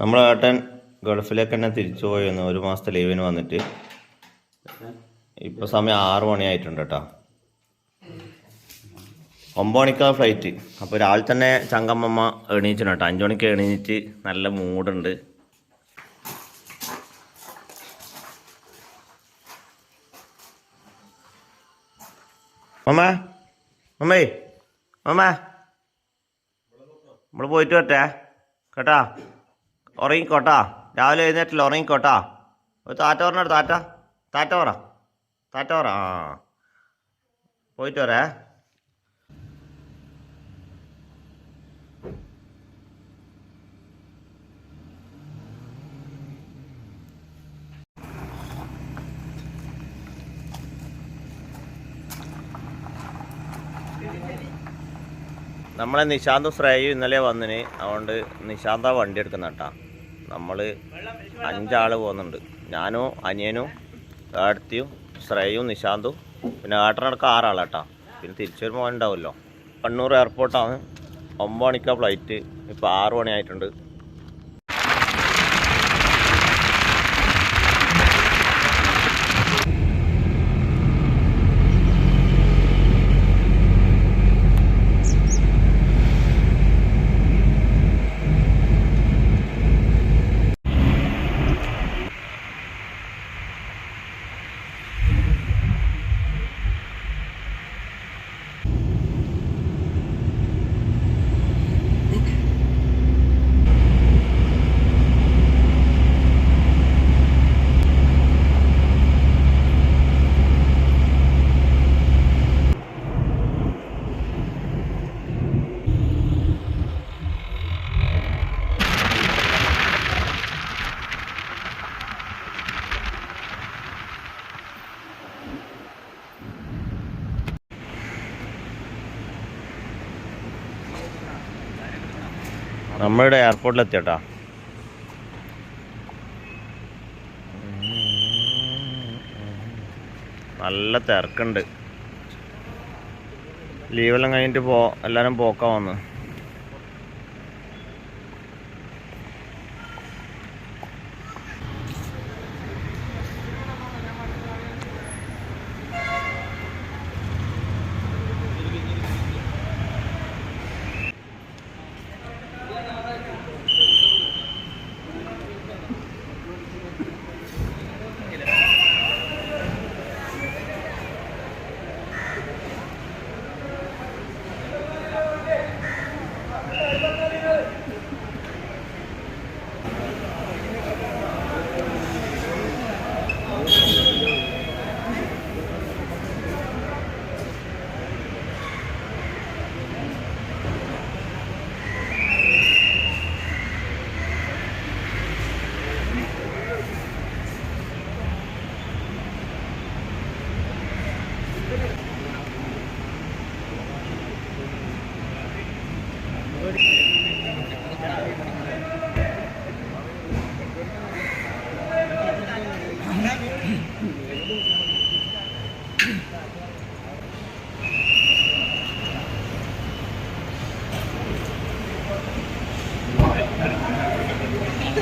നമ്മളെ ഏട്ടൻ ഗൾഫിലേക്ക് തന്നെ തിരിച്ചു പോയിരുന്നു. ഒരു മാസത്തെ ലീവിന് വന്നിട്ട്. ഇപ്പൊ സമയം ആറു മണിയായിട്ടുണ്ട് കേട്ടോ ഒമ്പത് മണിക്കാണ് ഫ്ലൈറ്റ് അപ്പോൾ രാവിലെ തന്നെ ചങ്കമ്മമ്മ എണീച്ചിട്ടുണ്ട് കേട്ടോ അഞ്ചു മണിക്ക് എണീറ്റ് നല്ല മൂടുണ്ട് മമ്മ മമ്മേ മമ്മ. നമ്മൾ പോയിട്ട് വരട്ടെ. കേട്ടാ? ഉറങ്ങിക്കോട്ടാ. രാവിലെ എഴുന്നേറ്റില്ല ഉറങ്ങിക്കോട്ടാ. ഒരു താറ്റ പറഞ്ഞ താറ്റ. താറ്റ പറ. താറ്റ പറ. ആ. പോയിട്ട് വരേ. നമ്മളെ നിശാന്ത് ശ്രേയു ഇന്നലെ വന്നിന്. അതുകൊണ്ട് നിശാന്ത വണ്ടി എടുക്കുന്ന കേട്ടാ. നമ്മൾ അഞ്ചാൾ പോകുന്നുണ്ട്. ഞാനോ അനിയനും ഏടത്തിയും ശ്രേയും നിശാന്തും. പിന്നെ ഏട്ടനടക്കം ആറാളാട്ടാ. പിന്നെ തിരിച്ചു വരുമ്പോൾ ഉണ്ടാവുമല്ലോ. കണ്ണൂർ എയർപോർട്ടാണ് ഒമ്പത് മണിക്കാണ് ഫ്ലൈറ്റ് ഇപ്പോൾ ആറ് മണിയായിട്ടുണ്ട്. നമ്മളിവിടെ എയർപോർട്ടിലെത്തിയട്ടാ നല്ല തിരക്കുണ്ട്. ലീവെല്ലാം കഴിഞ്ഞിട്ട് പോ എല്ലാവരും പോക്കാ വന്ന്.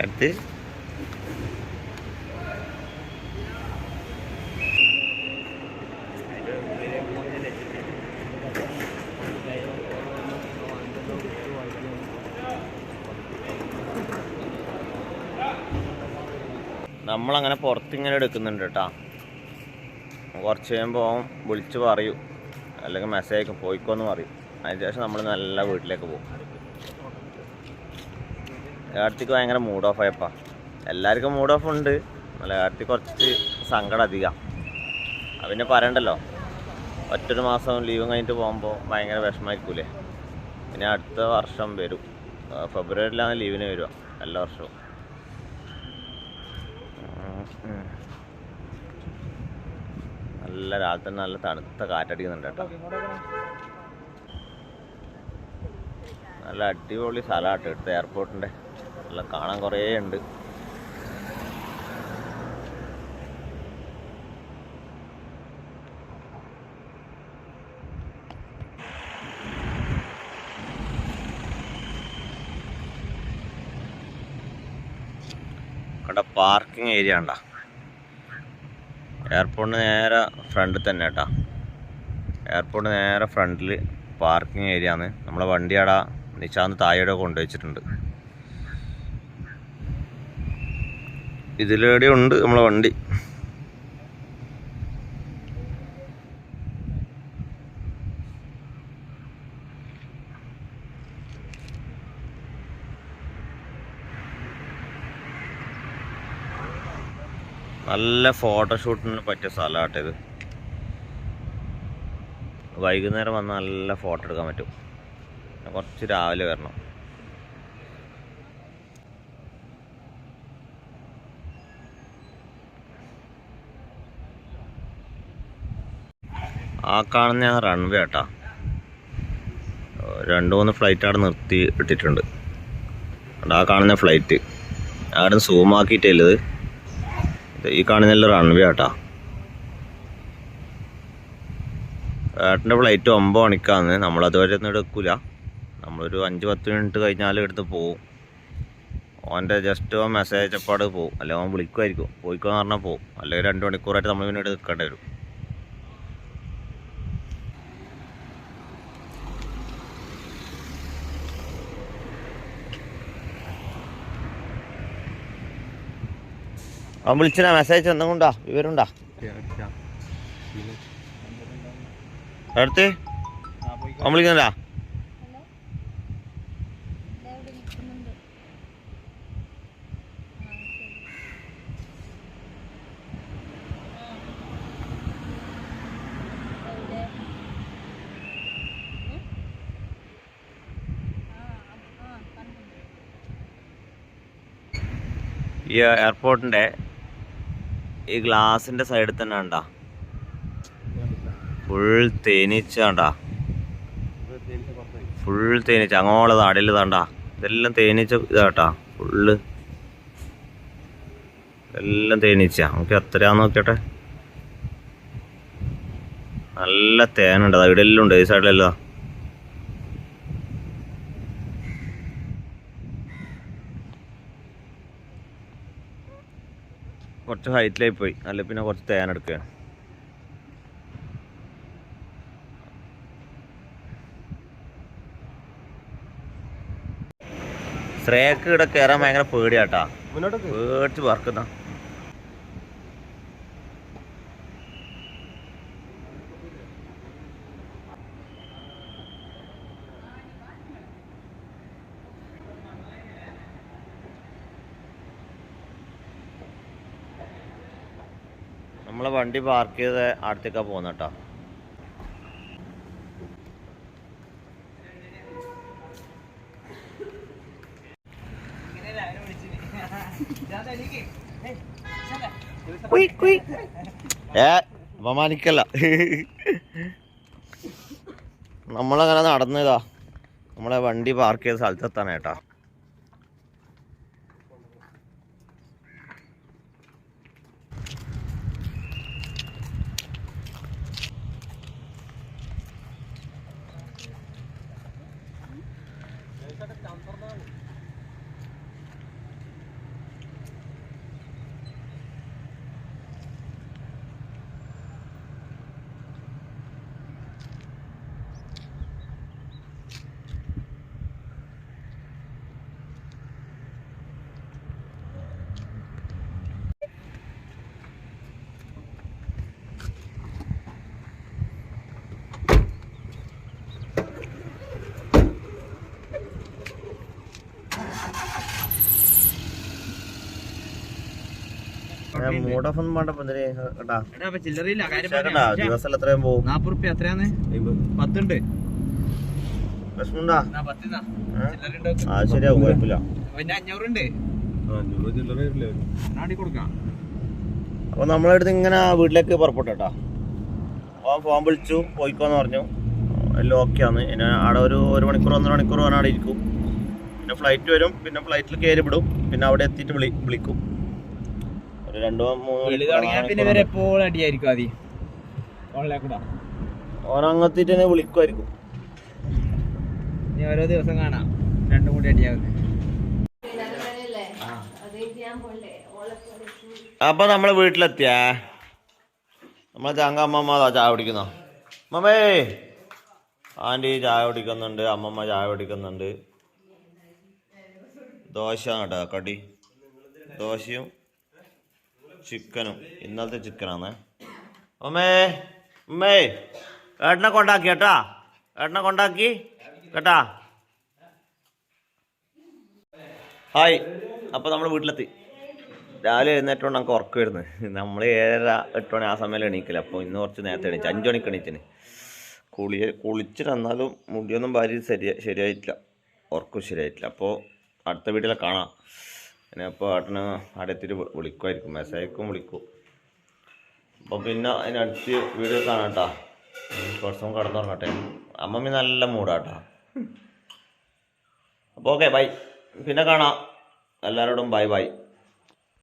അടുത്ത് നമ്മളങ്ങനെ പുറത്തിങ്ങനെ എടുക്കുന്നുണ്ട് കേട്ടോ കുറച്ച് കഴിയുമ്പോൾ വിളിച്ച് പറയും. അല്ലെങ്കിൽ മെസ്സേജ് അയക്കും. പോയിക്കോന്ന് പറയും. അതിനുശേഷം നമ്മൾ നല്ല വീട്ടിലേക്ക് പോകും. ഏടത്തിക്ക് ഭയങ്കര മൂഡ് ഓഫ് ആയപ്പാ. എല്ലാവർക്കും മൂഡ് ഓഫ് ഉണ്ട്. ഏടത്തി കുറച്ച് സങ്കടം അധികം. പിന്നെ പറയണ്ടല്ലോ. ഒറ്റൊരു മാസം ലീവും കഴിഞ്ഞിട്ട് പോകുമ്പോൾ ഭയങ്കര വിഷമമായിരിക്കൂലേ പിന്നെ അടുത്ത വർഷം വരും. ഫെബ്രുവരിയിലാണ് ലീവിന് വരിക എല്ലാ വർഷവും. നല്ല രാത്രി നല്ല തണുത്ത കാറ്റടിക്കുന്നുണ്ട് കേട്ടോ. നല്ല അടിപൊളി സ്ഥലമാട്ടോ എടുത്ത എയർപോർട്ടിന്റെ നല്ല കാണാൻ കുറേ ഉണ്ട്. അവിടെ പാർക്കിംഗ് ഏരിയ ഉണ്ടോ എയർപോർട്ടിന് നേരെ ഫ്രണ്ടിൽ തന്നെ കേട്ടോ. എയർപോർട്ടിന് നേരെ ഫ്രണ്ടിൽ പാർക്കിംഗ് ഏരിയ ആണ്. നമ്മളെ വണ്ടി അവിടെ നിശാന്ത് താഴെ കൊണ്ടുവച്ചിട്ടുണ്ട് ഇതിലെവിടെ ഉണ്ട് നമ്മളെ വണ്ടി. നല്ല ഫോട്ടോഷൂട്ടിന് പറ്റിയ സ്ഥലമാട്ടെ ഇത്. വൈകുന്നേരം വന്ന് നല്ല ഫോട്ടോ എടുക്കാൻ പറ്റും. കുറച്ച് രാവിലെ വരണം. ആ കാണുന്ന റൺവേ ആട്ടാ. രണ്ട് മൂന്ന് ഫ്ലൈറ്റ് അവിടെ നിർത്തി ഇട്ടിട്ടുണ്ട്. അവിടെ ആ കാണുന്ന ഫ്ലൈറ്റ് അവിടെ സൂം ആക്കിയിട്ടില്ലത്. ഈ കാണുന്നല്ല റൺവേ ആട്ടാ. ഏട്ടന്റെ ഫ്ലൈറ്റ് ഒമ്പത് മണിക്കാന്ന്. നമ്മളതുവരെ ഒന്നും എടുക്കില്ല നമ്മളൊരു അഞ്ച് പത്ത് മിനിറ്റ് കഴിഞ്ഞാൽ എടുത്ത് പോവും. ഓന്റെ ജസ്റ്റ് മെസ്സേജ് അപ്പാട് പോവും. അല്ലെങ്കിൽ ഓൻ വിളിക്കുമായിരിക്കും പോയിക്കോന്ന് പറഞ്ഞാൽ പോവും. അല്ലെങ്കിൽ രണ്ട് മണിക്കൂറായിട്ട് നമ്മൾ പിന്നെ എടുത്ത് നിൽക്കേണ്ടി വരും. അവൻ വിളിച്ചാ മെസ്സേജ് എന്തും കൊണ്ടാ വിവരമുണ്ടാ. അടുത്ത്? അവൻ വിളിക്കുന്നുണ്ടാ? ഈ എയർപോർട്ടിന്റെ ഈ ഗ്ലാസിന്റെ സൈഡിൽ തന്നെ ഉണ്ടാ ഫുൾ തേനീച്ച കണ്ടാ. ഫുൾ തേനീച്ച. അങ്ങോളത് അടിയിൽ താണ്ടാ. ഇതെല്ലാം തേനീച്ച ഇതാട്ടാ. ഫുള്ള് എല്ലാം തേനീച്ച. നമുക്ക് എത്രയാന്ന് നോക്കട്ടെ നല്ല തേനുണ്ട്. ഇവിടെ എല്ലാം ഉണ്ട്. ഈ സൈഡിലെല്ലാം കുറച്ച് ഹൈറ്റിലായി പോയി. അല്ല പിന്നെ കുറച്ച് തേനെടുക്കുക ശ്രേയക്ക് ഇവിടെ കയറാൻ ഭയങ്കര പേടിയാട്ടാ. പേടിച്ച് പറക്കുന്ന നമ്മളെ വണ്ടി പാർക്ക് ചെയ്ത് അടുത്തേക്കാണ് പോകുന്ന കേട്ടോ ഏ അപമാനിക്കല്ല. നമ്മളങ്ങനെ നടന്നതാ നമ്മളെ വണ്ടി പാർക്ക് ചെയ്ത സ്ഥലത്തെത്താണ് കേട്ടാ മൂഡ് ഓഫ് ഒന്നും വേണ്ട കേട്ടാ ചില്ലറയില്ല ദിവസം എത്രയും പോകും? നാപ്പത് റുപ്യ എത്രയാന്ന്? പത്തുണ്ട്. ഉണ്ടോ? ആ ശരിയാവും കുഴപ്പമില്ല. പിന്നെ അഞ്ഞൂറുണ്ട്. അപ്പൊ നമ്മളെ അടുത്ത് ഇങ്ങനെ വീട്ടിലേക്ക് പുറപ്പെട്ടാ അപ്പൊ അവൻ ഫോൺ വിളിച്ചു പോയിക്കോന്ന് പറഞ്ഞു. എല്ലാം ഓക്കെ ആണ്. പിന്നെ അവിടെ ഒരു ഒരു മണിക്കൂർ ഒന്നര മണിക്കൂർ അവിടെ ഇരിക്കും. പിന്നെ ഫ്ലൈറ്റ് വരും. പിന്നെ ഫ്ലൈറ്റിൽ കയറി വിടും. പിന്നെ അവിടെ എത്തിയിട്ട് വിളി വിളിക്കും. അടിയായിരിക്കും ആദ്യം. തന്നെ വിളിക്കുമായിരിക്കും. ഓരോ ദിവസം കാണാം. രണ്ടും കൂടി അടിയാകുന്നത് അപ്പൊ നമ്മളെ വീട്ടിലെത്തിയാ? നമ്മളെ ചാങ്ക അമ്മമ്മ അതാ ചായ കുടിക്കുന്നോ? അമ്മമ്മേ. ആന്റി ചായ കുടിക്കുന്നുണ്ട്. അമ്മമ്മ ചായ കുടിക്കുന്നുണ്ട്. ദോശ കേട്ടോ കടി. ദോശയും ചിക്കനും. ഇന്നലത്തെ ചിക്കനാണ് അമ്മേ അമ്മേ ഏട്ടനെ കൊണ്ടാക്കി കേട്ടാ. ഏട്ടനെ കൊണ്ടാക്കി കേട്ടാ. ഹായ്. അപ്പോൾ നമ്മൾ വീട്ടിലെത്തി. രാവിലെ എഴുന്നേറ്റോണ്ട് നമുക്ക് ഉറക്കം വരുന്നത് നമ്മൾ ഏഴര എട്ട് മണി ആ സമയം എണീക്കില്ല അപ്പോൾ ഇന്ന് കുറച്ച് നേരത്തെ എണീച്ചു. അഞ്ച് മണിക്ക് എണീച്ചിന്. കുളി കുളിച്ചിട്ട് എന്നാലും മുടിയൊന്നും ഭാര്യ ശരിയാ ശരിയായിട്ടില്ല. ഉറക്കം ശരിയായിട്ടില്ല. അപ്പോൾ അടുത്ത വീട്ടിലെ കാണാം. പിന്നെ അപ്പോൾ ഏട്ടന് അവിടെ എത്തിയിട്ട് വി- വിളിക്കുമായിരിക്കും. മെസ്സേജും വിളിക്കും. അപ്പോൾ പിന്നെ അതിനടുത്ത് വീഡിയോ കാണാം കേട്ടോ കുറച്ചും കിടന്നുറങ്ങട്ടെ അമ്മമ്മ നല്ല മൂടാട്ടോ അപ്പോൾ ഓക്കെ ബൈ. പിന്നെ കാണാം. എല്ലാവരോടും ബൈ ബൈ.